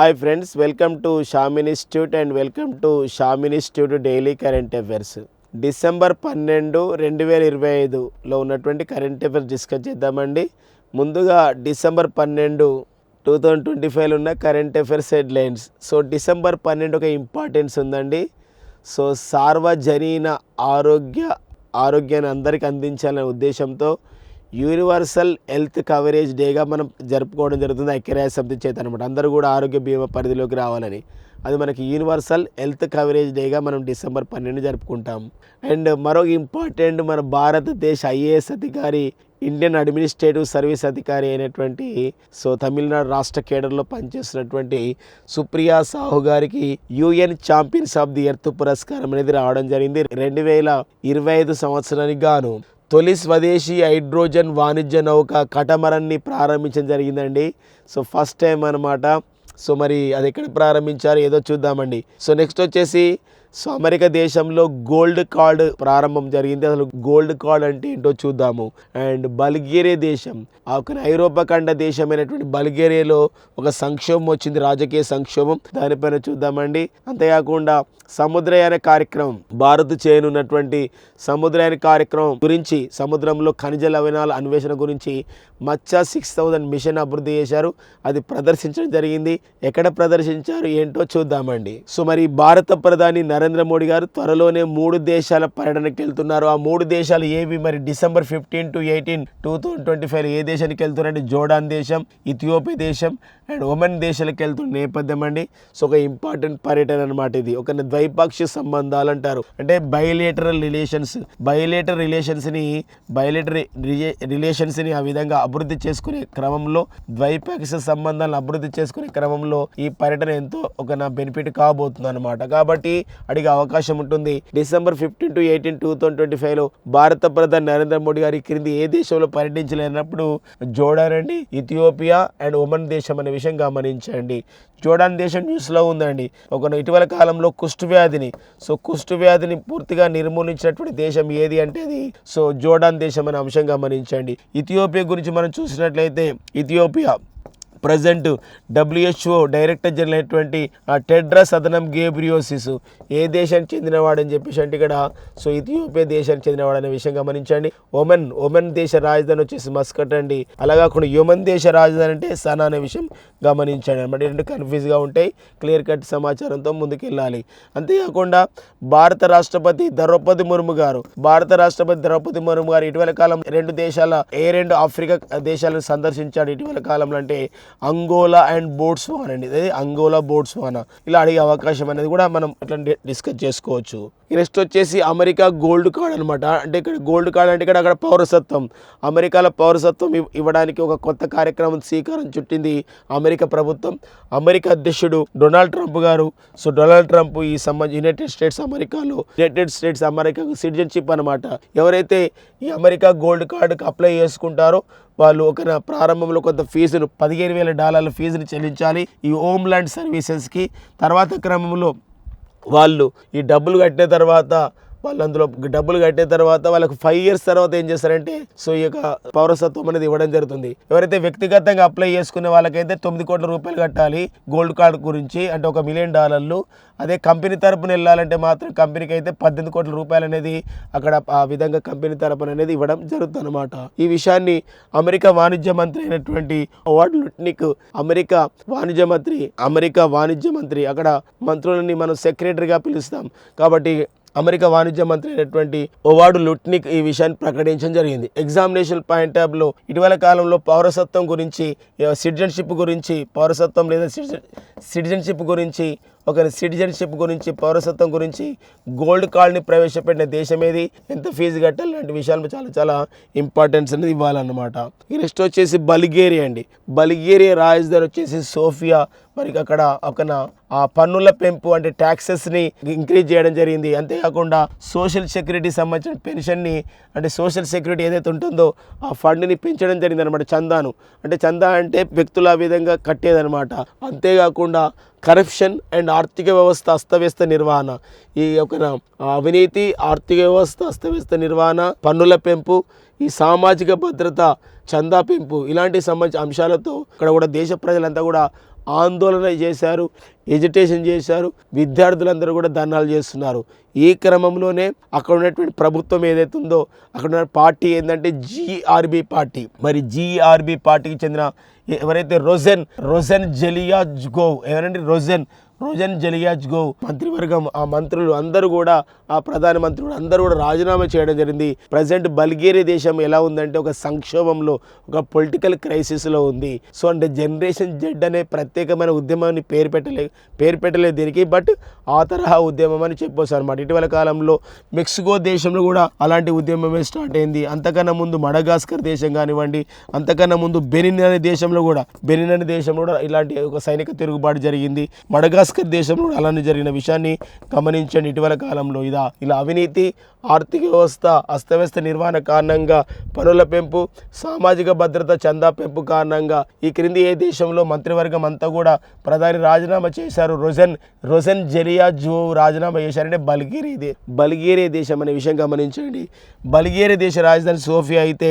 Hi friends welcome to Sham institute and welcome to Sham institute daily current affairs. December పన్నెండు రెండు వేల ఇరవై ఐదులో ఉన్నటువంటి కరెంట్ అఫైర్స్ డిస్కస్ చేద్దామండి. ముందుగా డిసెంబర్ పన్నెండు టూ థౌజండ్ ట్వంటీ ఫైవ్లో ఉన్న current affairs headlines. So December పన్నెండు ఒక ఇంపార్టెన్స్ ఉందండి. సో సార్వజనీన ఆరోగ్య ఆరోగ్యాన్ని అందరికీ అందించాలనే ఉద్దేశంతో యూనివర్సల్ హెల్త్ కవరేజ్ డేగా మనం జరుపుకోవడం జరుగుతుంది ఐక్యరాజ్య సమితి చేత అనమాట అందరూ కూడా ఆరోగ్య బీమా పరిధిలోకి రావాలని. అది మనకి యూనివర్సల్ హెల్త్ కవరేజ్ డేగా మనం డిసెంబర్ పన్నెండు జరుపుకుంటాం. అండ్ మరొక ఇంపార్టెంట్ మన భారతదేశ ఐఏఎస్ అధికారి ఇండియన్ అడ్మినిస్ట్రేటివ్ సర్వీస్ అధికారి అయినటువంటి సో తమిళనాడు రాష్ట్ర కేడర్లో పనిచేస్తున్నటువంటి సుప్రియా సాహు గారికి UN champions of the earth పురస్కారం అనేది రావడం జరిగింది. రెండు వేల ఇరవై ఐదు సంవత్సరానికి గాను తొలి స్వదేశీ హైడ్రోజన్ వాణిజ్య నౌక కటమరన్ని ప్రారంభించడం జరిగిందండి. సో ఫస్ట్ టైం అనమాట సో మరి అది ఎక్కడ ప్రారంభించారు? ఏదో చూద్దామండి. సో నెక్స్ట్ వచ్చేసి సో అమెరికా దేశంలో గోల్డ్ కార్డ్ ప్రారంభం జరిగింది. అసలు గోల్డ్ కార్డ్ అంటే ఏంటో చూద్దాము. అండ్ బల్గేరియా దేశం ఆ ఒక ఐరోపా ఖండ దేశమైనటువంటి బల్గేరియాలో ఒక సంక్షోభం వచ్చింది రాజకీయ సంక్షోభం. దానిపైన చూద్దామండి. అంతేకాకుండా సముద్రయాన కార్యక్రమం భారత్ చేయనున్నటువంటి సముద్రయాన కార్యక్రమం గురించి సముద్రంలో ఖనిజ లవణాల అన్వేషణ గురించి మచ్చా సిక్స్ థౌజండ్ మిషన్ అభివృద్ధి చేశారు. అది ప్రదర్శించడం జరిగింది. ఎక్కడ ప్రదర్శించారు ఏంటో చూద్దామండి. సో మరి భారత ప్రధాని నరేంద్ర మోడీ గారు త్వరలోనే మూడు దేశాల పర్యటనకి వెళ్తున్నారు. ఆ మూడు దేశాలు ఏవి? మరి December fifteen to eighteen two thousand twenty five ఏ దేశానికి వెళ్తున్నారంటే జోడాన్ దేశం ఇథియోపియా దేశం అండ్ ఒమన్ దేశాలకు వెళ్తున్న నేపథ్యం అండి. సో ఒక ఇంపార్టెంట్ పర్యటన అనమాట ఇది. ఒక ద్వైపాక్షిక సంబంధాలు అంటారు. అంటే బయలేటరల్ రిలేషన్స్ బయలేటర్ రిలేషన్స్ని బయలేటర్ రిలేషన్స్ని ఆ విధంగా అభివృద్ధి చేసుకునే క్రమంలో ద్వైపాక్షిక సంబంధాలను అభివృద్ధి చేసుకునే క్రమంలో ఈ పర్యటన ఎంతో ఒక నా బెనిఫిట్ కాబోతుంది అనమాట కాబట్టి అడిగే అవకాశం ఉంటుంది. December fifteen to eighteen two thousand twenty ఫైవ్లో భారత ప్రధాని నరేంద్ర మోడీ గారి క్రింది ఏ దేశంలో పర్యటించలేనప్పుడు జోడాన్ అండి ఇథియోపియా అండ్ ఒమన్ దేశం అనే విషయం గమనించండి. జోడాన్ దేశం న్యూస్లో ఉందండి. ఒక ఇటీవల కాలంలో కుష్టు వ్యాధిని సో కుష్టు వ్యాధిని పూర్తిగా నిర్మూలించినటువంటి దేశం ఏది అంటే అది సో జోడాన్ దేశం అనే అంశం గమనించండి. ఇథియోపియా గురించి మనం చూసినట్లయితే Ethiopia present WHO director general అయినటువంటి ఆ టెడ్రస్ అదనం గేబ్రియోసిస్ ఏ దేశానికి చెందినవాడని చెప్పేసి అంటే ఇక్కడ సో ఇథియోపియా దేశానికి చెందినవాడు అనే విషయం గమనించండి. ఒమెన్ ఒమెన్ దేశ రాజధాని వచ్చేసి మస్కట్ అండి. అలా కాకుండా యుమన్ దేశ రాజధాని అంటే సనా అనే విషయం గమనించండి అనమాట. రెండు కన్ఫ్యూజ్గా ఉంటాయి. క్లియర్ కట్ సమాచారంతో ముందుకెళ్ళాలి. అంతేకాకుండా భారత రాష్ట్రపతి ద్రౌపది ముర్ము గారు భారత రాష్ట్రపతి ద్రౌపది ముర్ము గారు ఇటీవల కాలం రెండు దేశాల ఏ రెండు ఆఫ్రికా దేశాలను సందర్శించాడు ఇటీవల కాలంలో అంటే అంగోలా అండ్ బోట్స్వానా అండి. ఇది అంగోలా బోట్స్వానా ఇలా అడిగే అవకాశం అనేది కూడా మనం అట్లా డిస్కస్ చేసుకోవచ్చు. నెక్స్ట్ వచ్చేసి అమెరికా గోల్డ్ కార్డ్ అనమాట అంటే ఇక్కడ గోల్డ్ కార్డ్ అంటే ఇక్కడ అక్కడ పౌరసత్వం. అమెరికాలో పౌరసత్వం ఇవ్వడానికి ఒక కొత్త కార్యక్రమం శ్రీకారం చుట్టింది అమెరికా ప్రభుత్వం. అమెరికా అధ్యక్షుడు డొనాల్డ్ ట్రంప్ గారు. సో డొనాల్డ్ ట్రంప్ ఈ సంబంధ యునైటెడ్ స్టేట్స్ అమెరికాలో యునైటెడ్ స్టేట్స్ అమెరికాకు సిటిజన్షిప్ అనమాట ఎవరైతే ఈ అమెరికా గోల్డ్ కార్డుకి అప్లై చేసుకుంటారో వాళ్ళు ఒక ప్రారంభంలో కొంత ఫీజును పదిహేను వేల డాలర్ల ఫీజుని చెల్లించాలి ఈ హోమ్ ల్యాండ్ సర్వీసెస్కి. తర్వాత క్రమంలో వాళ్ళు ఈ డబ్బులు కట్టిన తర్వాత వాళ్ళు అందులో డబ్బులు కట్టిన తర్వాత వాళ్ళకి ఫైవ్ ఇయర్స్ తర్వాత ఏం చేస్తారంటే సో ఈ యొక్క పౌరసత్వం అనేది ఇవ్వడం జరుగుతుంది. ఎవరైతే వ్యక్తిగతంగా అప్లై చేసుకునే వాళ్ళకైతే తొమ్మిది కోట్ల రూపాయలు కట్టాలి గోల్డ్ కార్డ్ గురించి అంటే ఒక మిలియన్ డాలర్లు. అదే కంపెనీ తరపున వెళ్ళాలంటే మాత్రం కంపెనీకి అయితే పద్దెనిమిది కోట్ల రూపాయలు అనేది అక్కడ ఆ విధంగా కంపెనీ తరపున అనేది ఇవ్వడం జరుగుతుంది అనమాట ఈ విషయాన్ని అమెరికా వాణిజ్య మంత్రి అయినటువంటి ఓవార్డ్ లుట్నిక్ అమెరికా వాణిజ్య మంత్రి అమెరికా వాణిజ్య మంత్రి అక్కడ మంత్రులని మనం సెక్రటరీగా పిలుస్తాం. కాబట్టి అమెరికా వాణిజ్య మంత్రి అయినటువంటి ఓవార్డు లుట్నిక్ ఈ విషయాన్ని ప్రకటించడం జరిగింది. ఎగ్జామినేషన్ పాయింట్ ట్యాబ్లో ఇటీవల కాలంలో పౌరసత్వం గురించి సిటిజన్షిప్ గురించి పౌరసత్వం లేదా సిటిజన్షిప్ గురించి ఒకరి సిటిజన్షిప్ గురించి పౌరసత్వం గురించి గోల్డ్ కార్డ్ని ప్రవేశపెట్టిన దేశం ఏది ఎంత ఫీజు కట్టాలి? లాంటి విషయాలు చాలా చాలా ఇంపార్టెన్స్ అనేది ఇవ్వాలన్నమాట. నెక్స్ట్ వచ్చేసి బల్గేరియా అండి. బల్గేరియా రాజధాని వచ్చేసి సోఫియా. మరి అక్కడ ఒక ఆ పన్నుల పెంపు అంటే ట్యాక్సెస్ని ఇంక్రీజ్ చేయడం జరిగింది. అంతేకాకుండా సోషల్ సెక్యూరిటీ సంబంధించిన పెన్షన్ని అంటే సోషల్ సెక్యూరిటీ ఏదైతే ఉంటుందో ఆ ఫండ్ని పెంచడం జరిగింది అనమాట చందాను. అంటే చందా అంటే వ్యక్తుల విధంగా కట్టేదనమాట అంతేకాకుండా కరప్షన్ అండ్ ఆర్థిక వ్యవస్థ అస్తవ్యస్త నిర్వహణ. ఈ యొక్క అవినీతి ఆర్థిక వ్యవస్థ అస్తవ్యస్త నిర్వహణ పన్నుల పెంపు ఈ సామాజిక భద్రత చందా పెంపు ఇలాంటి సంబంధించిన అంశాలతో ఇక్కడ కూడా దేశ ప్రజలంతా కూడా ఆందోళన చేశారు ఎజిటేషన్ చేశారు విద్యార్థులందరూ కూడా ధర్నాలు చేస్తున్నారు. ఈ క్రమంలోనే అక్కడ ఉన్నటువంటి ప్రభుత్వం ఏదైతే ఉందో అక్కడ ఉన్న పార్టీ ఏంటంటే జీఆర్బీ పార్టీ. మరి జీఆర్బీ పార్టీకి చెందిన ఎవరైతే రోజెన్ రోజెన్ జెలియా గోవ్ ఎవరంటే రోజెన్ రోజన్ జలియాజ్గో మంత్రివర్గం. ఆ మంత్రులు అందరూ కూడా ఆ ప్రధాన మంత్రులు అందరూ కూడా రాజీనామా చేయడం జరిగింది. ప్రజెంట్ బల్గేరియా దేశం ఎలా ఉందంటే ఒక సంక్షోభంలో ఒక పొలిటికల్ క్రైసిస్లో ఉంది. సో అంటే జనరేషన్ జెడ్ అనే ప్రత్యేకమైన ఉద్యమాన్ని పేరు పెట్టలే పేరు పెట్టలేదు దీనికి. బట్ ఆ తరహా ఉద్యమం అని చెప్పొచ్చు అనమాట ఇటీవల కాలంలో మెక్సికో దేశంలో కూడా అలాంటి ఉద్యమమే స్టార్ట్ అయింది. అంతకన్నా ముందు మడగాస్కర్ దేశం కానివ్వండి అంతకన్నా ముందు బెనిన్ అనే దేశంలో కూడా బెనిన్ అనే దేశంలో కూడా ఇలాంటి ఒక సైనిక తిరుగుబాటు జరిగింది. మడగాస్కర్ దేశంలో అలానే జరిగిన విషయాన్ని గమనించండి. ఇటీవల కాలంలో ఇదా ఇలా అవినీతి ఆర్థిక వ్యవస్థ అస్తవ్యస్త నిర్వహణ కారణంగా పనుల పెంపు సామాజిక భద్రత చందా పెంపు కారణంగా ఈ క్రింది ఏ దేశంలో మంత్రివర్గం అంతా కూడా ప్రధాని రాజీనామా చేశారు. రొజన్ రొజన్ జెలియా జో రాజీనామా చేశారంటే బల్గేరియా దే బల్గేరియా దేశం అనే విషయం గమనించండి. బల్గేరియా దేశ రాజధాని సోఫియా అయితే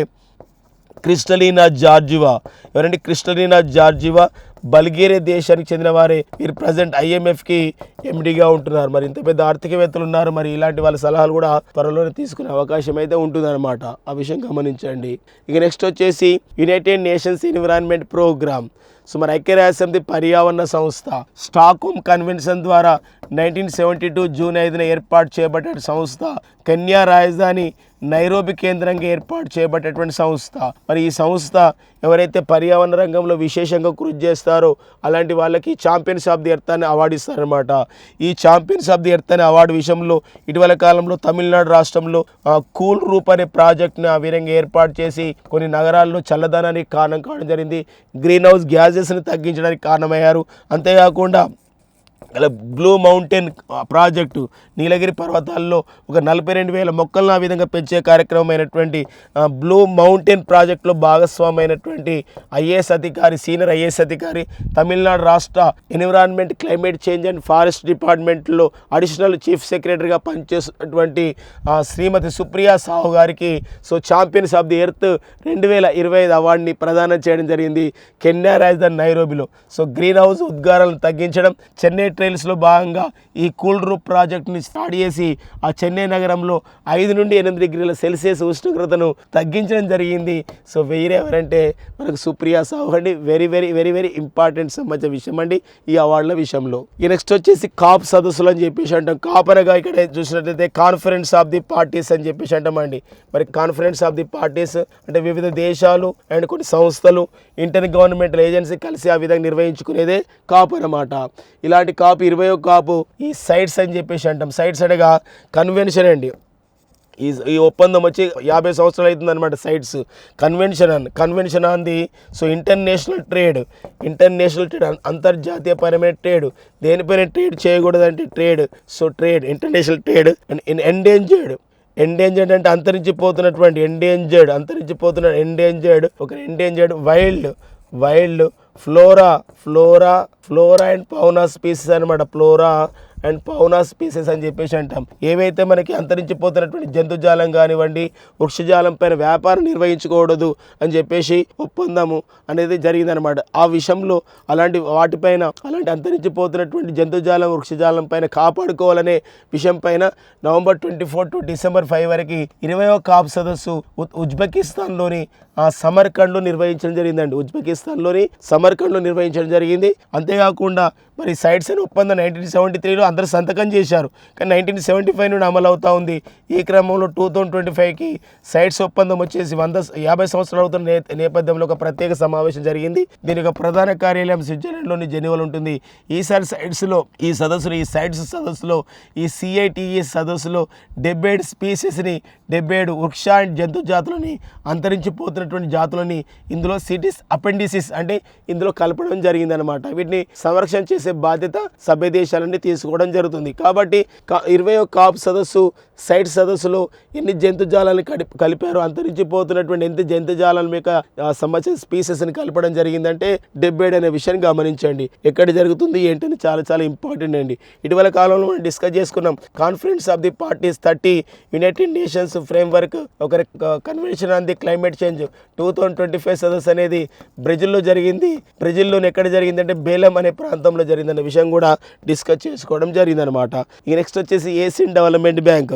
క్రిస్టలీనా జార్జివా ఎవరంటే క్రిస్టలీనా జార్జివా? బల్గేరియా దేశానికి చెందిన వారే వీరు ప్రజెంట్ ఐఎంఎఫ్కి ఎండిగా ఉంటున్నారు. మరి ఇంత పెద్ద ఆర్థికవేత్తలు ఉన్నారు. మరి ఇలాంటి వాళ్ళ సలహాలు కూడా త్వరలోనే తీసుకునే అవకాశం అయితే ఉంటుందన్నమాట. ఆ విషయం గమనించండి. ఇక నెక్స్ట్ వచ్చేసి United Nations environment programme so మరి ఐక్యరాజ్యసమితి పర్యావరణ సంస్థ స్టాక్హోమ్ కన్వెన్షన్ ద్వారా నైన్టీన్ సెవెంటీ టూ జూన్ ఐదున ఏర్పాటు చేయబడ్డ సంస్థ కెన్యా రాజధాని నైరోబి కేంద్రంగా ఏర్పాటు చేయబడ్డటువంటి సంస్థ. మరి ఈ సంస్థ ఎవరైతే పర్యావరణ రంగంలో విశేషంగా కృషి చేస్తారో అలాంటి వాళ్ళకి ఛాంపియన్స్ ఆఫ్ ది ఎర్త్ అని అవార్డు ఇస్తారనమాట ఈ ఛాంపియన్స్ ఆఫ్ ది ఎర్త్ అనే అవార్డు విషయంలో ఇటీవల కాలంలో తమిళనాడు రాష్ట్రంలో కూల్ రూప్ అనే ప్రాజెక్ట్ని ఆ విధంగా ఏర్పాటు చేసి కొన్ని నగరాల్లో చల్లదనానికి కారణం కావడం జరిగింది. గ్రీన్ హౌస్ గ్యాసెస్ని తగ్గించడానికి కారణమయ్యారు. అంతేకాకుండా అలా బ్లూ మౌంటైన్ ప్రాజెక్టు నీలగిరి పర్వతాల్లో ఒక నలభై రెండు వేల మొక్కలను ఆ విధంగా పెంచే కార్యక్రమమైనటువంటి బ్లూ మౌంటైన్ ప్రాజెక్టులో భాగస్వామైనటువంటి ఐఏఎస్ అధికారి సీనియర్ ఐఏఎస్ అధికారి తమిళనాడు రాష్ట్ర environment climate change and forest డిపార్ట్మెంట్లో అడిషనల్ చీఫ్ సెక్రటరీగా పనిచేస్తున్నటువంటి శ్రీమతి సుప్రియా సాహు గారికి so champions of the earth రెండు వేల ఇరవై ఐదు అవార్డుని ప్రదానం చేయడం జరిగింది కెన్యా రాజధాని నైరోబిలో. సో గ్రీన్ హౌస్ ఉద్గారాలను తగ్గించడం చెన్నై ట్రైల్స్లో భాగంగా ఈ కూల్ రూప్ ప్రాజెక్ట్ని స్టార్ట్ చేసి ఆ చెన్నై నగరంలో ఐదు నుండి ఎనిమిది డిగ్రీల సెల్సియస్ ఉష్ణోగ్రతను తగ్గించడం జరిగింది. సో వేరే ఎవరంటే మనకు సుప్రియా సాహు అండి. Very very very very important సంబంధించిన విషయం అండి ఈ అవార్డుల విషయంలో. ఈ నెక్స్ట్ వచ్చేసి కాప్ సదస్సులు అని చెప్పేసి అంటాం. కాపరగా ఇక్కడ చూసినట్లయితే కాన్ఫరెన్స్ ఆఫ్ ది పార్టీస్ అని చెప్పేసి అంటామండి మరి కాన్ఫరెన్స్ ఆఫ్ ది పార్టీస్ అంటే వివిధ దేశాలు అండ్ కొన్ని సంస్థలు ఇంటర్ గవర్నమెంటల్ ఏజెన్సీ కలిసి ఆ విధంగా నిర్వహించుకునేదే కాపు అనమాట ఇలాంటి కాపు ఇరవై ఒక కాపు ఈ సైట్స్ అని చెప్పేసి అంటాం. సైడ్స్ అనగా కన్వెన్షన్ అండి. ఈ ఈ ఒప్పందం వచ్చి యాభై సంవత్సరాలు అవుతుంది అనమాట CITES convention on convention on the so international trade international trade అంతర్జాతీయ పరమైన ట్రేడ్ దేనిపైన trade చేయకూడదంటే trade so trade international trade and endangered endangered అంటే అంతరించిపోతున్నటువంటి ఎండేంజర్డ్ అంతరించిపోతున్న ఎండేంజర్డ్ ఒక endangered wild wild flora flora flora and fauna species అనమాట flora and fauna species అని చెప్పేసి అంటాం. ఏవైతే మనకి అంతరించిపోతున్నటువంటి జంతుజాలం కానివ్వండి వృక్షజాలం పైన వ్యాపారం నిర్వహించకూడదు అని చెప్పేసి ఒప్పందము అనేది జరిగిందనమాట ఆ విషయంలో అలాంటి వాటిపైన అలాంటి అంతరించిపోతున్నటువంటి జంతుజాలం వృక్షజాలం పైన కాపాడుకోవాలనే విషయం పైన November twenty four to December five వరకు ఇరవైవ కాప్ సదస్సు ఉజ్బెకిస్తాన్లోని ఆ సమర్కండ్లో నిర్వహించడం జరిగిందండి. ఉజ్బెకిస్తాన్లోని సమర్కండ్లో నిర్వహించడం జరిగింది. అంతేకాకుండా మరి సైట్స్ అని ఒప్పందం నైన్టీన్ సెవెంటీ త్రీలో అందరూ సంతకం చేశారు. కానీ నైన్టీన్ సెవెంటీ ఫైవ్ నుండి అమలు అవుతూ ఉంది. ఈ క్రమంలో టూ థౌజండ్ ట్వంటీ ఫైవ్కి సైట్స్ ఒప్పందం వచ్చేసి వంద యాభై సంవత్సరాలు అవుతున్న నే- నేపథ్యంలో ఒక ప్రత్యేక సమావేశం జరిగింది. దీని యొక్క ప్రధాన కార్యాలయం స్విట్జర్లాండ్లోని జెనీవాలో ఉంటుంది. ఈసారి సైట్స్లో ఈ సదస్సులో ఈ సైట్స్ సదస్సులో ఈ సిఐటిఈ సదస్సులో డెబ్బై ఏడు స్పీసెస్ని డెబ్బై ఏడు వృక్ష అండ్ జంతు జాతులని అంతరించిపోతున్నటువంటి జాతులని ఇందులో సిటీస్ అపెండిసిస్ అంటే ఇందులో కలపడం జరిగిందనమాట వీటిని సంరక్షణ చేసే బాధ్యత సభ్య దేశాలన్నీ తీసుకోవడం జరుగుతుంది. కాబట్టి ఇరవై కాప్ సదస్సు సైట్ సదస్సులో ఎన్ని జంతుజాలాన్ని కలిపి కలిపారు అంతరించిపోతున్నటువంటి ఎంత జంతుజాలం యొక్క సంబంధించిన స్పీసెస్ని కలపడం జరిగిందంటే డెబ్బై ఏడు అనే విషయాన్ని గమనించండి. ఎక్కడ జరుగుతుంది ఏంటని చాలా చాలా ఇంపార్టెంట్ అండి. ఇటీవల కాలంలో మనం డిస్కస్ చేసుకున్నాం conference of the parties thirty United Nations framework ఒక convention on the climate change. Two thousand twenty five సదస్సు అనేది బ్రెజిల్లో జరిగింది. బ్రెజిల్లోని ఎక్కడ జరిగిందంటే బేలం అనే ప్రాంతంలో జరిగిందన్న విషయం కూడా డిస్కస్ చేసుకోవడం జరిగిందనమాట ఈ నెక్స్ట్ వచ్చేసి ఏసియన్ డెవలప్మెంట్ బ్యాంక్.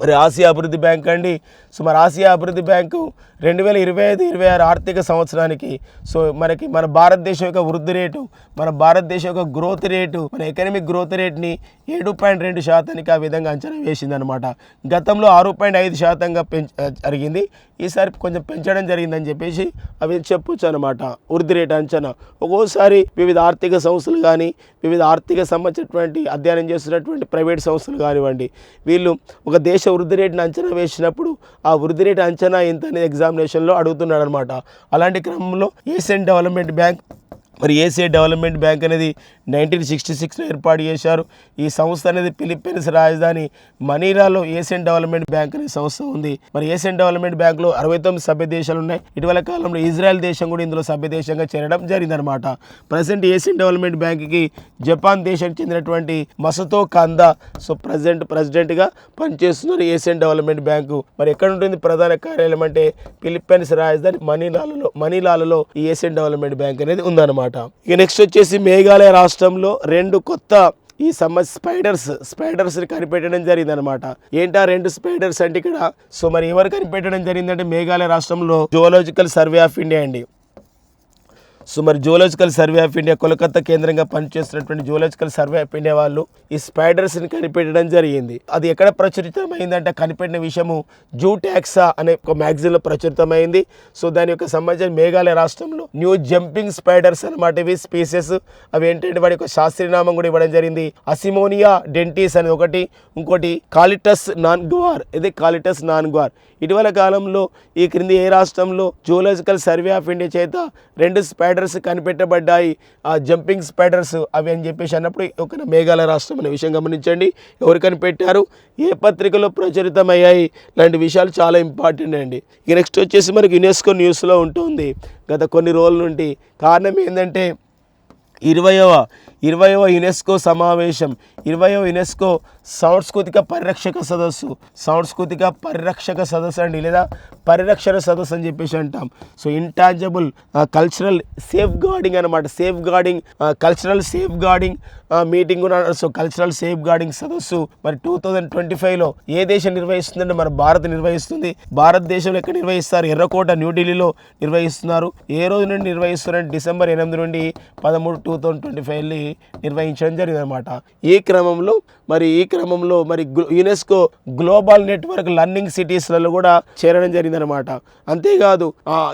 మరి ఆసియా అభివృద్ధి బ్యాంక్ అండి. సో మరి ఆసియా అభివృద్ధి బ్యాంకు రెండు వేల ఇరవై ఐదు ఇరవై ఆరు ఆర్థిక సంవత్సరానికి సో మనకి మన భారతదేశం యొక్క వృద్ధి రేటు మన భారతదేశం యొక్క గ్రోత్ రేటు మన ఎకనమిక్ గ్రోత్ రేట్ని ఏడు పాయింట్ రెండు శాతానికి ఆ విధంగా అంచనా వేసిందనమాట గతంలో ఆరు పాయింట్ ఐదు శాతంగా పెంచ జరిగింది. ఈసారి కొంచెం పెంచడం జరిగిందని చెప్పేసి అవి చెప్పొచ్చు అనమాట వృద్ధి రేటు అంచనా. ఒక్కోసారి వివిధ ఆర్థిక సంస్థలు కానీ వివిధ ఆర్థిక సంబంధించినటువంటి అధ్యయనం చేస్తున్నటువంటి ప్రైవేట్ సంస్థలు కానివ్వండి వీళ్ళు ఒక దేశ వృద్ధి రేటును అంచనా వేసినప్పుడు ఆ వృద్ధి రేటు అంచనా ఎంత అనేది ఎగ్జామినేషన్లో అడుగుతున్నాడు అనమాట అలాంటి క్రమంలో ఏషియన్ డెవలప్మెంట్ బ్యాంక్ మరి ఏసీఐ డెవలప్మెంట్ బ్యాంక్ అనేది నైన్టీన్ సిక్స్టీ సిక్స్లో ఏర్పాటు చేశారు. ఈ సంస్థ అనేది ఫిలిప్పీన్స్ రాజధాని మనీలాలో ఏషియన్ డెవలప్మెంట్ బ్యాంక్ అనే సంస్థ ఉంది. మరి ఏషియన్ డెవలప్మెంట్ బ్యాంక్లో అరవై తొమ్మిది సభ్య దేశాలు ఉన్నాయి ఇటీవల కాలంలో ఇజ్రాయెల్ దేశం కూడా ఇందులో సభ్య దేశంగా చేరడం జరిగిందనమాట ప్రజెంట్ ఏషియన్ డెవలప్మెంట్ బ్యాంక్కి జపాన్ దేశానికి చెందినటువంటి మసతో కందా సో ప్రజెంట్ ప్రెసిడెంట్గా పనిచేస్తున్నారు ఏషియన్ డెవలప్మెంట్ బ్యాంకు. మరి ఎక్కడ ఉంటుంది ప్రధాన కార్యాలయం అంటే ఫిలిప్పీన్స్ రాజధాని మనీలాలలో మనీలాలలో ఈ ఏషియన్ డెవలప్మెంట్ బ్యాంక్ అనేది ఉందన్నమాట. ఇక నెక్స్ట్ వచ్చేసి మేఘాలయ రాష్ట్రంలో రెండు కొత్త ఈ సమస్య స్పైడర్స్ స్పైడర్స్ని కనిపెట్టడం జరిగిందనమాట ఏంటా రెండు స్పైడర్స్ అంటే ఇక్కడ? సో మరి ఎవరు కనిపెట్టడం జరిగిందంటే మేఘాలయ రాష్ట్రంలో జువలాజికల్ సర్వే ఆఫ్ ఇండియా అండి. సో మరి zoological survey of India Kolkata కేంద్రంగా పనిచేస్తున్నటువంటి జువలాజికల్ సర్వే ఆఫ్ ఇండియా వాళ్ళు ఈ స్పైడర్స్ని కనిపెట్టడం జరిగింది. అది ఎక్కడ ప్రచురితమైందంటే కనిపెట్టిన విషయము జూ ట్యాక్సా అనే ఒక మ్యాగజైన్లో ప్రచురితమైంది. సో దాని యొక్క సంబంధించిన మేఘాలయ రాష్ట్రంలో న్యూ జంపింగ్ స్పైడర్స్ అనమాట ఇవి స్పీసెస్. అవి ఏంటంటే వాడి యొక్క శాస్త్రీయ నామం కూడా ఇవ్వడం జరిగింది. అసిమోనియా డెంటిస్ అనేది ఒకటి ఇంకోటి కాలిటస్ నాన్ గువార్ ఇది కాలిటస్ నాన్ గువార్ ఇటీవల కాలంలో ఈ క్రింది ఏ రాష్ట్రంలో జూలాజికల్ సర్వే ఆఫ్ ఇండియా చేత రెండు స్పైడర్ స్పైడర్స్ కనిపెట్టబడ్డాయి. ఆ జంపింగ్ స్పైడర్స్ అవి అని చెప్పేసి అన్నప్పుడు ఒక మేఘాలయ రాష్ట్రం అనే విషయం గమనించండి. ఎవరు కనిపెట్టారు? ఏ పత్రికలో ప్రచురితమయ్యాయి? లాంటి విషయాలు చాలా ఇంపార్టెంట్ అండి. ఇక నెక్స్ట్ వచ్చేసి మనకి యునెస్కో న్యూస్లో ఉంటుంది. గత కొన్ని రోజుల నుండి కారణం ఏంటంటే ఇరవయవ ఇరవయవ యునెస్కో సమావేశం. ఇరవయవ యునెస్కో సాంస్కృతిక పరిరక్షక సదస్సు. సాంస్కృతిక పరిరక్షక సదస్సు అండి లేదా పరిరక్షణ సదస్సు అని చెప్పేసి అంటాం. So intangible cultural safeguarding అనమాట safeguarding cultural safeguarding meeting కూడా సో కల్చరల్ సేఫ్ గార్డింగ్ సదస్సు. మరి టూ థౌజండ్ ట్వంటీ ఫైవ్లో ఏ దేశం నిర్వహిస్తుందంటే మన భారత్ నిర్వహిస్తుంది. భారతదేశంలో ఎక్కడ నిర్వహిస్తారు? ఎర్రకోట న్యూఢిల్లీలో నిర్వహిస్తున్నారు. ఏ రోజు నుండి నిర్వహిస్తున్నారంటే డిసెంబర్ ఎనిమిది నుండి పదమూడు టూ థౌజండ్ ట్వంటీ ఫైవ్ని నిర్వహించడం జరిగింది అనమాట ఈ క్రమంలో మరి ఈ క్రమంలో మరి యునెస్కో గ్లోబల్ నెట్వర్క్ లర్నింగ్ సిటీస్లలో కూడా చేరడం జరిగిందనమాట అంతేకాదు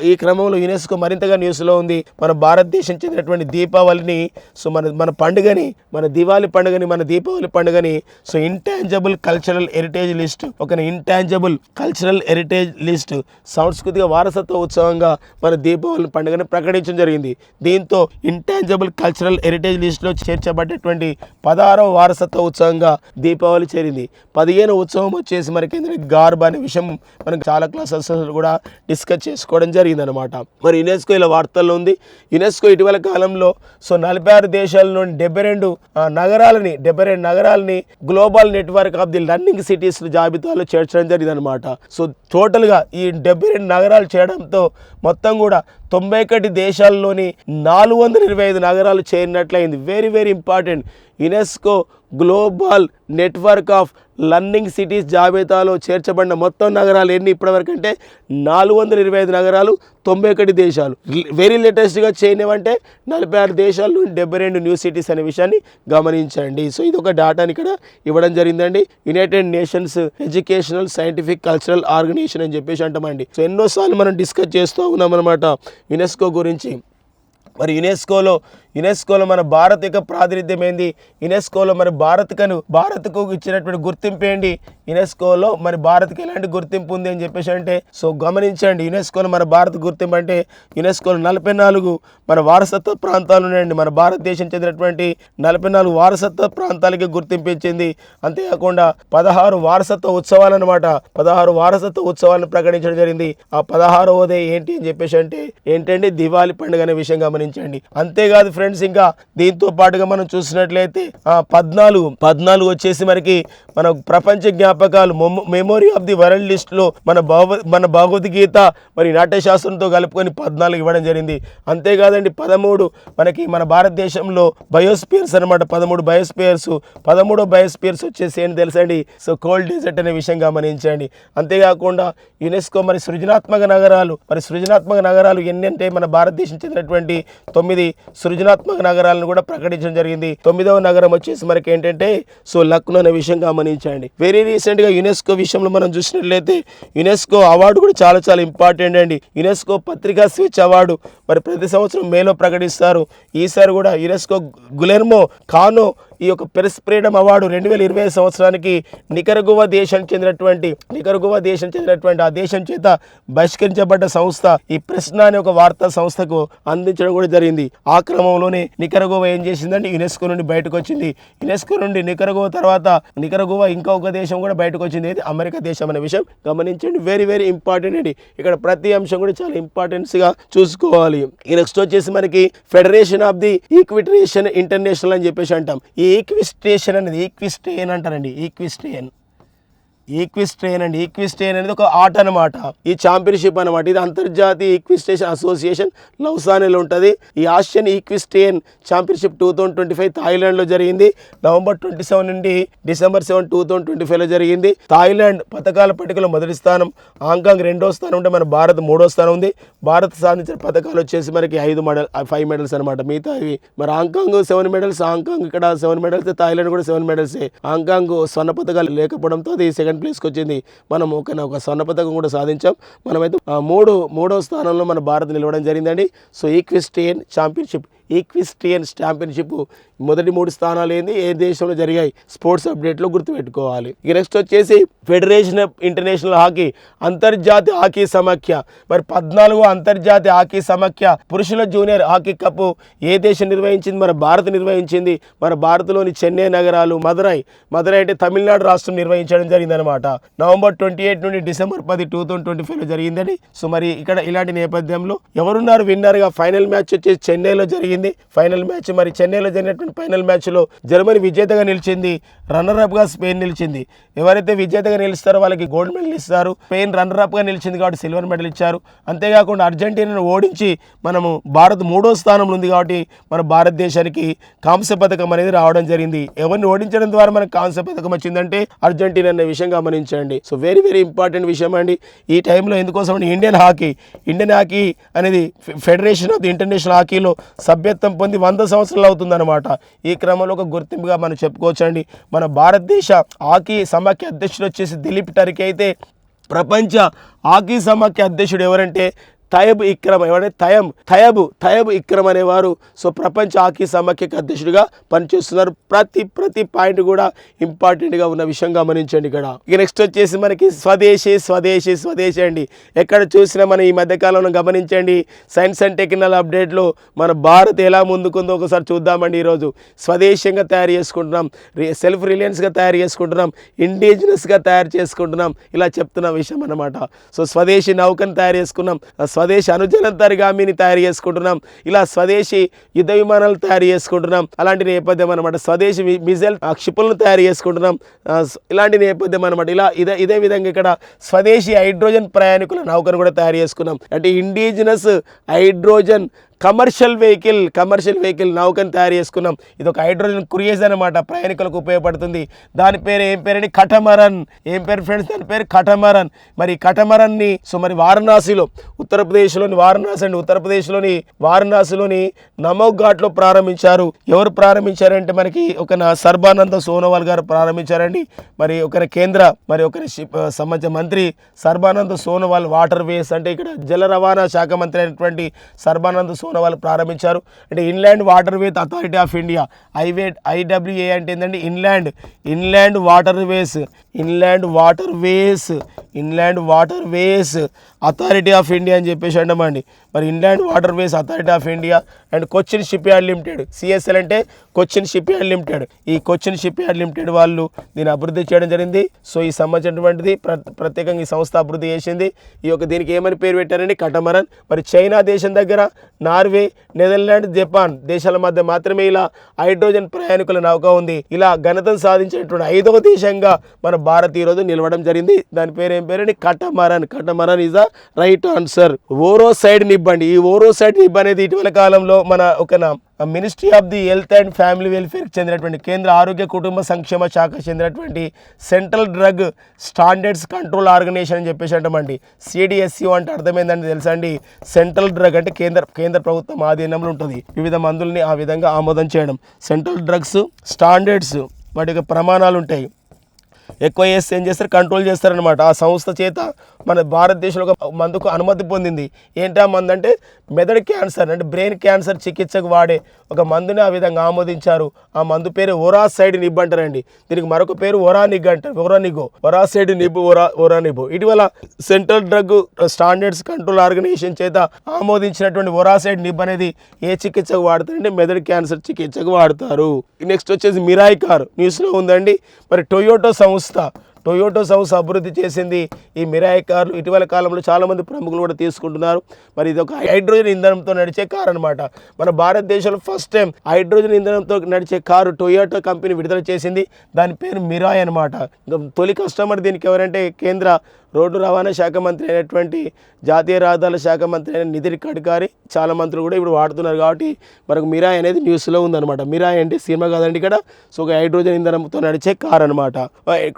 ఈ క్రమంలో యునెస్కో మరింతగా న్యూస్లో ఉంది. మన భారతదేశం చెందినటువంటి దీపావళిని సో మన మన పండుగని మన దివాళి పండుగని మన దీపావళి పండుగని so intangible cultural heritage list ఒక ఇంటాంజబుల్ కల్చరల్ హెరిటేజ్ లిస్ట్ సాంస్కృతిక వారసత్వ ఉత్సవంగా మన దీపావళి పండుగని ప్రకటించడం జరిగింది. దీంతో ఇంటాంజబుల్ కల్చరల్ హెరిటేజ్ లిస్ట్లో చేర్చబడ్డటువంటి పదహారవ వారసత్వ ఉత్సవంగా దీ దీపావళి చేరింది. పదిహేను ఉత్సవం వచ్చేసి మనకి గార్బ్ అనే విషయం మనం చాలా క్లాసెస్ కూడా డిస్కస్ చేసుకోవడం జరిగిందనమాట మరి యునెస్కో ఇలా వార్తల్లో ఉంది. యునెస్కో ఇటీవల కాలంలో సో నలభై ఆరు దేశాల నుండి డెబ్బై రెండు ఆ, నగరాలని డెబ్బై రెండు నగరాలని global network of the running cities జాబితాలో చేర్చడం జరిగిందనమాట సో టోటల్గా ఈ డెబ్బై రెండు నగరాలు చేయడంతో మొత్తం కూడా తొంభై ఒకటి దేశాల్లోని నాలుగు వందల ఇరవై ఐదు నగరాలు చేరినట్లయింది. Very very important UNESCO global network of learning cities జాబితాలో చేర్చబడిన మొత్తం నగరాలు ఎన్ని ఇప్పటివరకు అంటే నాలుగు వందల ఇరవై ఐదు నగరాలు తొంభై ఒకటి దేశాలు. వెరీ లేటెస్ట్గా చేయనివంటే నలభై ఆరు దేశాలు డెబ్బై రెండు న్యూ సిటీస్ అనే విషయాన్ని గమనించండి. సో ఇది ఒక డాటాని ఇక్కడ ఇవ్వడం జరిగిందండి. United Nations educational scientific cultural organisation అని చెప్పేసి అంటామండి. సో ఎన్నోసార్లు మనం డిస్కస్ చేస్తూ ఉన్నాం అనమాట యునెస్కో గురించి మరి యునెస్కోలో యునెస్కోలో మన భారత్ యొక్క ప్రాతినిధ్యం ఏంది? యునెస్కోలో మరి భారత్కను భారత్కు ఇచ్చినటువంటి గుర్తింపు ఏంటి యునెస్కోలో మరి భారత్కి ఎలాంటి గుర్తింపు ఉంది అని చెప్పేసి అంటే సో గమనించండి యునెస్కోలో మన భారత్ గుర్తింపు అంటే యునెస్కోలో నలభై నాలుగు మన వారసత్వ ప్రాంతాలు ఉన్నాయండి. మన భారతదేశం చెందినటువంటి నలభై నాలుగు వారసత్వ ప్రాంతాలకి గుర్తింపు ఇచ్చింది. అంతేకాకుండా పదహారు వారసత్వ ఉత్సవాలు అనమాట పదహారు వారసత్వ ఉత్సవాలను ప్రకటించడం జరిగింది. ఆ పదహారవదే ఏంటి అని చెప్పేసి అంటే ఏంటంటే దివాళి పండుగ అనే విషయం గమనించండి. అంతేకాదు ఫ్రెండ్స్ ఇంకా దీంతో పాటుగా మనం చూసినట్లయితే ఆ పద్నాలుగు పద్నాలుగు వచ్చేసి మనకి మన ప్రపంచ జ్ఞాపకాలు మెమోరీ ఆఫ్ ది వరల్డ్ లిస్ట్లో మన భగవ మన భగవద్గీత మరి నాట్యశాస్త్రంతో కలుపుకొని పద్నాలుగు ఇవ్వడం జరిగింది. అంతేకాదండి పదమూడు మనకి మన భారతదేశంలో బయోస్పియర్స్ అనమాట పదమూడు బయోస్పియర్స్ పదమూడో బయోస్పియర్స్ వచ్చేసి ఏంటి తెలుసండి? సో కోల్డ్ డెజర్ట్ అనే విషయం గమనించండి. అంతేకాకుండా యునెస్కో మరి సృజనాత్మక నగరాలు మరి సృజనాత్మక నగరాలు ఎన్ని అంటే మన భారతదేశం చెందినటువంటి తొమ్మిది సృజనాత్మక నగరాలను కూడా ప్రకటించడం జరిగింది. తొమ్మిదవ నగరం వచ్చేసి మనకి ఏంటంటే సో లక్నో అనే విషయం గమనించండి. వెరీ రీసెంట్గా యునెస్కో విషయంలో మనం చూసినట్లయితే యునెస్కో అవార్డు కూడా చాలా చాలా ఇంపార్టెంట్ అండి. యునెస్కో పత్రికా స్విచ్ అవార్డు మరి ప్రతి సంవత్సరం మేలో ప్రకటిస్తారు. ఈసారి కూడా యునెస్కో గులెర్మో కానో ఈ యొక్క ప్రెస్ ఫ్రీడమ్ అవార్డు రెండు వేల ఇరవై సంవత్సరానికి నికరగువ దేశం చెందినటువంటి నికరగువ దేశం చెందినటువంటి ఆ దేశం చేత బహిష్కరించబడ్డ సంస్థ ఈ ప్రశ్న అనే ఒక వార్తా సంస్థకు అందించడం కూడా జరిగింది. ఆ క్రమంలోనే నికరగువ ఏం చేసిందంటే యునెస్కో నుండి బయటకు వచ్చింది యునెస్కో నుండి నికరగువ తర్వాత నికరగువ ఇంకొక దేశం కూడా బయటకు వచ్చింది ఇది అమెరికా దేశం అనే విషయం గమనించండి. వెరీ వెరీ ఇంపార్టెంట్ అండి. ఇక్కడ ప్రతి అంశం కూడా చాలా ఇంపార్టెన్స్గా చూసుకోవాలి. ఈ నెక్స్ట్ వచ్చేసి మనకి federation of the equitation international అని చెప్పేసి అంటాం. ఈ ఈక్విస్టేషన్ అనేది ఈక్విస్టేన్ అంటారండి ఈక్విస్టేన్. ఈక్విస్ట్రేన్ అండి ఈక్విస్ట్రేన్ అనేది ఒక ఆట అనమాట ఈ ఛాంపియన్షిప్ అనమాట ఇది అంతర్జాతీయ ఈక్విస్టేషన్ అసోసియేషన్ లౌసానేలో ఉంటుంది. ఈ Asian equestrian championship two thousand twenty five థాయిలాండ్లో జరిగింది. నవంబర్ ట్వంటీ సెవెన్ నుండి December seven two thousand twenty ఫైవ్లో జరిగింది. థాయిలాండ్ పథకాల పట్టికలో మొదటి స్థానం హాంకాంగ్ రెండో స్థానం ఉంటే మన భారత్ మూడో స్థానం ఉంది. భారత్ సాధించిన పథకాలు వచ్చేసి మనకి ఐదు మెడల్ ఫైవ్ మెడల్స్ అనమాట మిగతా ఇవి మరి Hong Kong seven medals Hong Kong ఇక్కడ సెవెన్ మెడల్స్ థాయిలాండ్ కూడా సెవెన్ మెడల్స్ హాంకాంగ్ స్వర్ణ పథకాలు లేకపోవడంతో అది సెకండ్ ప్లేస్కి వచ్చింది. మనం ఒక ఒక స్వర్ణ పథకం కూడా సాధించాం. మనమైతే మూడు మూడో స్థానంలో మన భారత్ నిలవడం జరిగిందండి. So equestrian championship equestrian championship మొదటి మూడు స్థానాలు ఏంది ఏ దేశంలో జరిగాయి స్పోర్ట్స్ అప్డేట్లో గుర్తుపెట్టుకోవాలి. ఇక నెక్స్ట్ వచ్చేసి ఫెడరేషన్ ఆఫ్ ఇంటర్నేషనల్ హాకీ అంతర్జాతీయ హాకీ సమాఖ్య. మరి పద్నాలుగో అంతర్జాతీయ హాకీ సమాఖ్య పురుషుల జూనియర్ హాకీ కప్ ఏ దేశం నిర్వహించింది? మన భారత్ నిర్వహించింది. మన భారత్లోని చెన్నై నగరాలు మదురై. మదురై అంటే తమిళనాడు రాష్ట్రం నిర్వహించడం జరిగిందనమాట నవంబర్ ట్వంటీ ఎయిట్ నుండి డిసెంబర్ పది టూ థౌసండ్ ట్వంటీ ఫైవ్లో జరిగిందని సో మరి ఇక్కడ ఇలాంటి నేపథ్యంలో ఎవరున్నారు? విన్నర్గా ఫైనల్ మ్యాచ్ వచ్చేసి చెన్నైలో జరిగింది. ఫైనల్ మ్యాచ్ మరి చెన్నైలో జరిగినటువంటి ఫైనల్ మ్యాచ్లో జర్మనీ విజేతగా నిలిచింది. రన్నర్ అప్గా స్పెయిన్ నిలిచింది. ఎవరైతే విజేతగా నిలుస్తారో వాళ్ళకి గోల్డ్ మెడల్ ఇస్తారు. స్పెయిన్ రన్నర్ అప్గా నిలిచింది కాబట్టి సిల్వర్ మెడల్ ఇచ్చారు. అంతేకాకుండా అర్జెంటీనాను ఓడించి మనము భారత్ మూడో స్థానంలో ఉంది కాబట్టి మన భారతదేశానికి కాంస్య పథకం అనేది రావడం జరిగింది. ఎవరిని ఓడించడం ద్వారా మనకు కాంస్య పథకం వచ్చిందంటే అర్జెంటీనా అనే విషయం గమనించండి. సో వెరీ వెరీ ఇంపార్టెంట్ విషయం అండి. ఈ టైంలో ఎందుకోసం ఇండియన్ హాకీ ఇండియన్ హాకీ అనేది ఫెడరేషన్ ఆఫ్ ది ఇంటర్నేషనల్ హాకీలో సభ్యత్వం పొంది వంద సంవత్సరాలు అవుతుందన్నమాట. ఈ క్రమంలో ఒక గుర్తింపుగా మనం చెప్పుకోవచ్చండి. మన భారతదేశ హాకీ సమాఖ్య అధ్యక్షుడు వచ్చేసి దిలీప్ టర్కీ అయితే ప్రపంచ హాకీ సమాఖ్య అధ్యక్షుడు ఎవరంటే తయబ్ ఇక్రమ్ ఏమంటే తయబ్ తయబ్ తయబ్ ఇక్రమ్ అనేవారు. సో ప్రపంచ హాకీ సమాఖ్యకు అధ్యక్షుడిగా పనిచేస్తున్నారు. ప్రతి ప్రతి పాయింట్ కూడా ఇంపార్టెంట్గా ఉన్న విషయం గమనించండి ఇక్కడ. ఇక నెక్స్ట్ వచ్చేసి మనకి స్వదేశీ స్వదేశీ స్వదేశీ అండి. ఎక్కడ చూసినా మనం ఈ మధ్యకాలంలో గమనించండి. సైన్స్ అండ్ టెక్నాలజీ అప్డేట్లో మన భారత్ ఎలా ముందుకుందో ఒకసారి చూద్దామండి ఈరోజు. స్వదేశంగా తయారు చేసుకుంటున్నాం. రి- సెల్ఫ్ రిలయన్స్గా తయారు చేసుకుంటున్నాం. ఇండిజినస్గా తయారు చేసుకుంటున్నాం. ఇలా చెప్తున్న విషయం అన్నమాట. సో స్వదేశీ నౌకను తయారు చేసుకున్నాం. స్వదేశీ అనుజనంతరిగామిని తయారు చేసుకుంటున్నాం. ఇలా స్వదేశీ యుద్ధ విమానాలు తయారు చేసుకుంటున్నాం. అలాంటి నేపథ్యం అనమాట స్వదేశీ మిజైల్ క్షిపులను తయారు చేసుకుంటున్నాం. ఇలాంటి నేపథ్యం అనమాట ఇలా ఇదే ఇదే విధంగా ఇక్కడ స్వదేశీ హైడ్రోజన్ ప్రయాణికుల నౌకను కూడా తయారు చేసుకున్నాం. అంటే indigenous hydrogen commercial vehicle commercial vehicle నౌకను తయారు చేసుకున్నాం. ఇది ఒక హైడ్రోజన్ క్రియేజ్ అనమాట ప్రయాణికులకు ఉపయోగపడుతుంది. దాని పేరు ఏం పేరు అని కటమరన్. ఏం పేరు ఫ్రెండ్స్? దాని పేరు కటమరన్. మరి కటమరన్ని సో మరి వారణాసిలో ఉత్తరప్రదేశ్లోని వారణాసి అండి ఉత్తరప్రదేశ్లోని వారణాసిలోని నమోగ్ ఘాట్లో ప్రారంభించారు. ఎవరు ప్రారంభించారంటే మనకి ఒక సర్బానంద సోనోవాల్ గారు ప్రారంభించారండి. మరి ఒకరి కేంద్ర మరి ఒకరి సంబంధించిన మంత్రి సర్బానంద్ సోనోవాల్ వాటర్ వేస్ అంటే ఇక్కడ జల రవాణా శాఖ మంత్రి అయినటువంటి సర్బానంద సోనా వాళ్ళు ప్రారంభించారు. అంటే inland waterways authority of India IV IWA అంటే ఏంటంటే inland inland waterways inland waterways inland waterways authority of India అని చెప్పేసి అంటామండి. మరి inland waterways authority of India and Cochin shipyard limited CSL అంటే కొచ్చిన్ షిప్ యార్డ్ లిమిటెడ్. ఈ కొచ్చిన్ షిప్ యార్డ్ లిమిటెడ్ వాళ్ళు దీన్ని అభివృద్ధి చేయడం జరిగింది. సో ఈ సంబంధించినటువంటిది ప్ర ప్రత్యేకంగా ఈ సంస్థ అభివృద్ధి చేసింది. ఈ యొక్క దీనికి ఏమని పేరు పెట్టారండి? కటమరన్. మరి చైనా దేశం దగ్గర నార్వే నెదర్లాండ్ జపాన్ దేశాల మధ్య మాత్రమే ఇలా హైడ్రోజన్ ప్రయాణికుల నౌక ఉంది. ఇలా ఘనతను సాధించినటువంటి ఐదవ దేశంగా మన భారత్ ఈరోజు నిలవడం జరిగింది. దాని పేరు ఏం పేరండి? Catamaran. Catamaran is the right answer ఓరో సైడ్ నిబ్బండి. ఈ ఓరో సైడ్ నిబ్ అనేది ఇటీవల కాలంలో మన ఒక ministry of the health and family వెల్ఫేర్కి చెందినటువంటి కేంద్ర ఆరోగ్య కుటుంబ సంక్షేమ శాఖకు చెందినటువంటి central drug standards control organisation అని చెప్పేసి అంటామండి. సిడిఎస్యు అంటే అర్థమైందని తెలుసా అండి? సెంట్రల్ డ్రగ్ అంటే కేంద్ర కేంద్ర ప్రభుత్వం ఆధీనంలో ఉంటుంది. వివిధ మందుల్ని ఆ విధంగా ఆమోదం చేయడం. సెంట్రల్ డ్రగ్స్ స్టాండర్డ్స్ వాటి యొక్క ప్రమాణాలు ఉంటాయి. ఎక్కువ వేస్తే ఏం చేస్తారు? కంట్రోల్ చేస్తారనమాట ఆ సంస్థ చేత మన భారతదేశంలో ఒక మందుకు అనుమతి పొందింది. ఏంటా మందు అంటే మెదడు క్యాన్సర్ అంటే బ్రెయిన్ క్యాన్సర్ చికిత్సకు వాడే ఒక మందుని ఆ విధంగా ఆమోదించారు. ఆ మందు పేరు ఒరాసైడ్ నిబ్ అంటారండి. దీనికి మరొక పేరు ఒరానిగ్ అంటారు. ఒరానిగో. ఒరాసైడ్ నిబ్ ఒరా ఒరానిబో. ఇటీవల central drug standards control organisation చేత ఆమోదించినటువంటి ఒరాసైడ్ నిబ్ అనేది ఏ చికిత్సకు వాడతారంటే మెదడు క్యాన్సర్ చికిత్సకు వాడతారు. నెక్స్ట్ వచ్చేసి మిరాయి కార్. న్యూస్లో ఉందండి. మరి టొయోటో సంస్థ టొయోటో సంస్థ అభివృద్ధి చేసింది ఈ మిరాయి కార్లు. ఇటీవల కాలంలో చాలామంది ప్రముఖులు కూడా తీసుకుంటున్నారు. మరి ఇది ఒక హైడ్రోజన్ ఇంధనంతో నడిచే కార్ అనమాట మన భారతదేశంలో ఫస్ట్ టైం హైడ్రోజన్ ఇంధనంతో నడిచే కారు టొయోటో కంపెనీ విడుదల చేసింది. దాని పేరు మిరాయ్ అనమాట తొలి కస్టమర్ దీనికి ఎవరంటే కేంద్ర రోడ్డు రవాణా శాఖ మంత్రి అయినటువంటి జాతీయ రహదారుల శాఖ మంత్రి అయిన నితిన్ గడ్కరీ చాలా మంత్రులు కూడా ఇప్పుడు వాడుతున్నారు కాబట్టి మనకు మిరాయ్ అనేది న్యూస్లో ఉందన్నమాట. మిరాయ్ అంటే సినిమా కాదండి ఇక్కడ. సో ఒక హైడ్రోజన్ ఇంధనంతో నడిచే కార్ అనమాట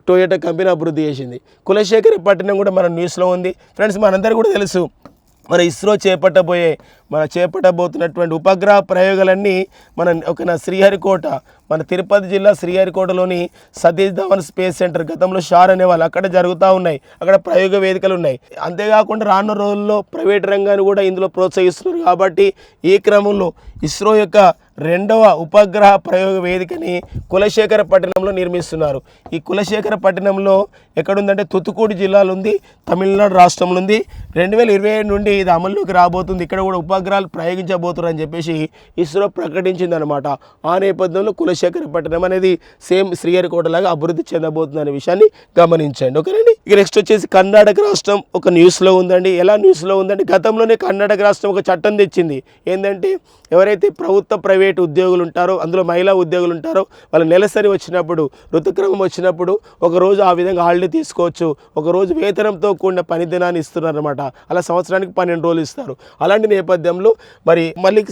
టొయోటా కంపెనీ అభివృద్ధి చేసింది. కులశేఖర పట్టణం కూడా మన న్యూస్లో ఉంది. ఫ్రెండ్స్ మనందరూ కూడా తెలుసు. మన ఇస్రో చేపట్టబోయే మన చేపట్టబోతున్నటువంటి ఉపగ్రహ ప్రయోగాలన్నీ మన ఒక నా శ్రీహరికోట మన తిరుపతి జిల్లా శ్రీహరికోటలోని సతీష్ ధవన్ స్పేస్ సెంటర్ గతంలో షార్ అనేవాళ్ళు అక్కడ జరుగుతూ ఉన్నాయి. అక్కడ ప్రయోగ వేదికలు ఉన్నాయి. అంతేకాకుండా రానున్న రోజుల్లో ప్రైవేట్ రంగాన్ని కూడా ఇందులో ప్రోత్సహిస్తున్నారు. కాబట్టి ఈ క్రమంలో ఇస్రో యొక్క రెండవ ఉపగ్రహ ప్రయోగ వేదికని కులశేఖర పట్టణంలో నిర్మిస్తున్నారు. ఈ కులశేఖర పట్టణంలో ఎక్కడుందంటే తుతుకూడి జిల్లాలో ఉంది తమిళనాడు రాష్ట్రంలో ఉంది రెండు వేల ఇరవై ఏడు నుండి ఇది అమల్లోకి రాబోతుంది. ఇక్కడ కూడా ఉపగ్రహాలు ప్రయోగించబోతున్నారు అని చెప్పేసి ఇస్రో ప్రకటించిందనమాట ఆ నేపథ్యంలో కులశేఖర పట్టణం అనేది సేమ్ శ్రీహరికోటలాగా అభివృద్ధి చెందబోతుంది అనే విషయాన్ని గమనించండి. ఓకేనండి? ఇక నెక్స్ట్ వచ్చేసి కర్ణాటక రాష్ట్రం ఒక న్యూస్లో ఉందండి. ఎలా న్యూస్లో ఉందంటే గతంలోనే కర్ణాటక రాష్ట్రం ఒక చట్టం తెచ్చింది. ఏంటంటే ఎవరైతే ప్రభుత్వ ప్రైవేట్ ఉద్యోగులు ఉంటారు అందులో మహిళా ఉద్యోగులు ఉంటారు వాళ్ళు నెలసరి వచ్చినప్పుడు ఋతుక్రమం వచ్చినప్పుడు ఒక రోజు ఆ విధంగా హాలిడే తీసుకోవచ్చు. ఒక రోజు వేతనంతో కూడిన పని దినాన్ని ఇస్తున్నారు అనమాట అలా సంవత్సరానికి పన్నెండు రోజులు ఇస్తారు. అలాంటి నేపథ్యంలో మరి మళ్ళీ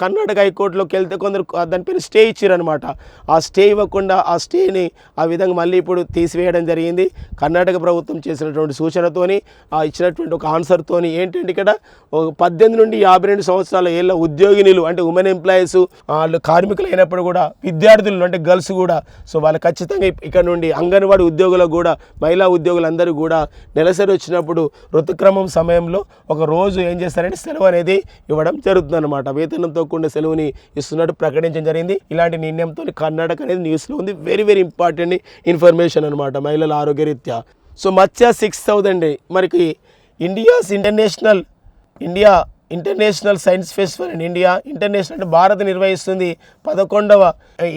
కర్ణాటక హైకోర్టులోకి వెళ్తే కొందరు దాని దానిపైన స్టే ఇచ్చారనమాట ఆ స్టే ఇవ్వకుండా ఆ స్టేని ఆ విధంగా మళ్ళీ ఇప్పుడు తీసివేయడం జరిగింది. కర్ణాటక ప్రభుత్వం చేసినటువంటి సూచనతోని ఆ ఇచ్చినటువంటి ఒక ఆన్సర్తోని ఏంటంటే ఇక్కడ ఒక పద్దెనిమిది నుండి యాభై రెండు సంవత్సరాల ఏళ్ళ ఉద్యోగినిలు అంటే ఉమెన్ ఎంప్లాయీస్ వాళ్ళు కార్మికులు అయినప్పుడు కూడా విద్యార్థులు అంటే గర్ల్స్ కూడా. సో వాళ్ళు ఖచ్చితంగా ఇక్కడ నుండి అంగన్వాడీ ఉద్యోగులకు కూడా మహిళా ఉద్యోగులందరూ కూడా నెలసరి వచ్చినప్పుడు ఋతుక్రమం సమయంలో ఒక రోజు ఏం చేస్తారంటే సెలవు అనేది ఇవ్వడం జరుగుతుంది అనమాట వేతనంతో కూడిన సెలవుని ఇస్తున్నట్టు ప్రకటించడం జరిగింది. ఇలాంటి నిర్ణయంతో కర్ణాటక అనేది న్యూస్లో ఉంది. వెరీ వెరీ ఇంపార్టెంట్ ఇన్ఫర్మేషన్ అనమాట మహిళల ఆరోగ్యరీత్యా. సో మత్స్య సిక్స్ థౌజండ్ మనకి India's international India international science festival in India international అంటే భారత్ నిర్వహిస్తుంది. పదకొండవ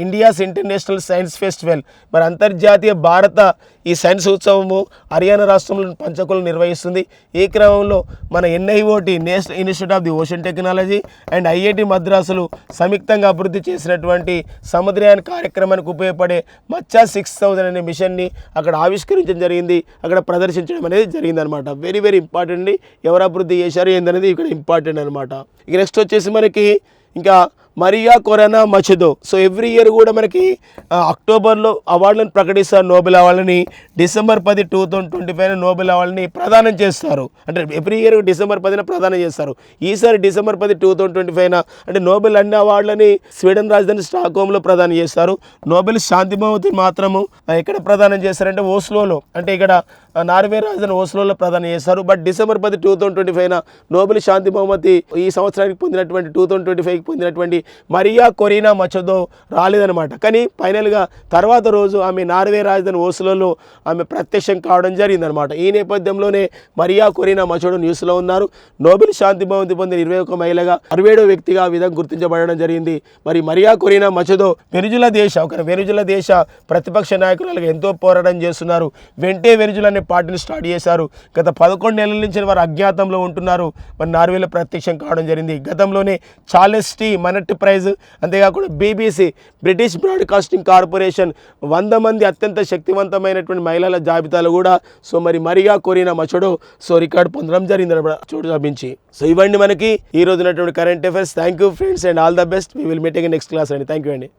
ఇండియాస్ ఇంటర్నేషనల్ సైన్స్ ఫెస్టివల్ మరి అంతర్జాతీయ భారత ఈ సైన్స్ ఉత్సవము హర్యానా రాష్ట్రంలో పంచకులు నిర్వహిస్తుంది. ఈ క్రమంలో మన NIOT national institute of the ocean technology and IIT మద్రాసులు సంయుక్తంగా అభివృద్ధి చేసినటువంటి సముద్రయాన్ కార్యక్రమానికి ఉపయోగపడే మచ్చా సిక్స్ థౌజండ్ అనే మిషన్ని అక్కడ ఆవిష్కరించడం జరిగింది. అక్కడ ప్రదర్శించడం అనేది జరిగింది అనమాట వెరీ వెరీ ఇంపార్టెంట్ ఎవరు అభివృద్ధి చేశారు ఏందనేది ఇక్కడ ఇంపార్టెంట్ అనమాట ఇక నెక్స్ట్ వచ్చేసి మనకి ఇంకా Maria Corina Machado. So every year కూడా మనకి అక్టోబర్లో అవార్డులను ప్రకటిస్తారు నోబెల్ అవార్డుని డిసెంబర్ పది two thousand twenty five Nobel అవార్డుని ప్రదానం చేస్తారు. అంటే ఎవ్రీ ఇయర్ డిసెంబర్ పదిన ప్రదానం చేస్తారు. ఈసారి డిసెంబర్ పది టూ థౌజండ్ ట్వంటీ ఫైవ్న అంటే నోబెల్ అన్ని అవార్డులని స్వీడన్ రాజధాని స్టాక్హోమ్లో ప్రదానం చేస్తారు. నోబెల్ శాంతి బహుమతి మాత్రము ఎక్కడ ప్రదానం చేస్తారంటే ఓస్లోలో. అంటే ఇక్కడ నార్వే రాజధాని ఓస్లోలో ప్రదానం చేస్తారు బట్ డిసెంబర్ పది టూ థౌసండ్ ట్వంటీ ఫైవ్న నోబెల్ శాంతి బహుమతి ఈ సంవత్సరానికి పొందినటువంటి టూ థౌసండ్ ట్వంటీ ఫైవ్కి పొందినటువంటి మరియా కొరీనా మచదో రాలేదనమాట కానీ ఫైనల్గా తర్వాత రోజు ఆమె నార్వే రాజధాని ఓస్లోలో ఆమె ప్రత్యక్షం కావడం జరిగిందనమాట ఈ నేపథ్యంలోనే మరియా కొరీనా మచోడో న్యూస్లో ఉన్నారు. నోబెల్ శాంతి బహుమతి పొందిన ఇరవై ఒక మహిళగా అరవేడో వ్యక్తిగా ఆ విధంగా గుర్తించబడడం జరిగింది. మరి మరియా కొరీనా మచదో వెనుజుల దేశ ఒక వెనుజుల దేశ ప్రతిపక్ష నాయకురాలుగా ఎంతో పోరాటం చేస్తున్నారు. వెంటే వెనుజుల అనే పార్టీని స్టార్ట్ చేశారు. గత పదకొండు నెలల నుంచి వారు అజ్ఞాతంలో ఉంటున్నారు. మరి నార్వేలో ప్రత్యక్షం కావడం జరిగింది. గతంలోనే చార్లెస్ టీ మనట్ ప్రైజ్ అంతేకాకుండా బీబీసీ బ్రిటిష్ బ్రాడ్కాస్టింగ్ కార్పొరేషన్ వంద మంది అత్యంత శక్తివంతమైనటువంటి మహిళల జాబితాలో కూడా సో మరి మరిగా కోరిన మచడో సో రికార్డు పొందడం జరిగింది. చోటు చూపించి సో ఇవ్వండి మనకి ఈ రోజు ఉన్నటువంటి current affairs. Thank you friends and all the best we will meet next class అండి. థ్యాంక్ యూ అండి.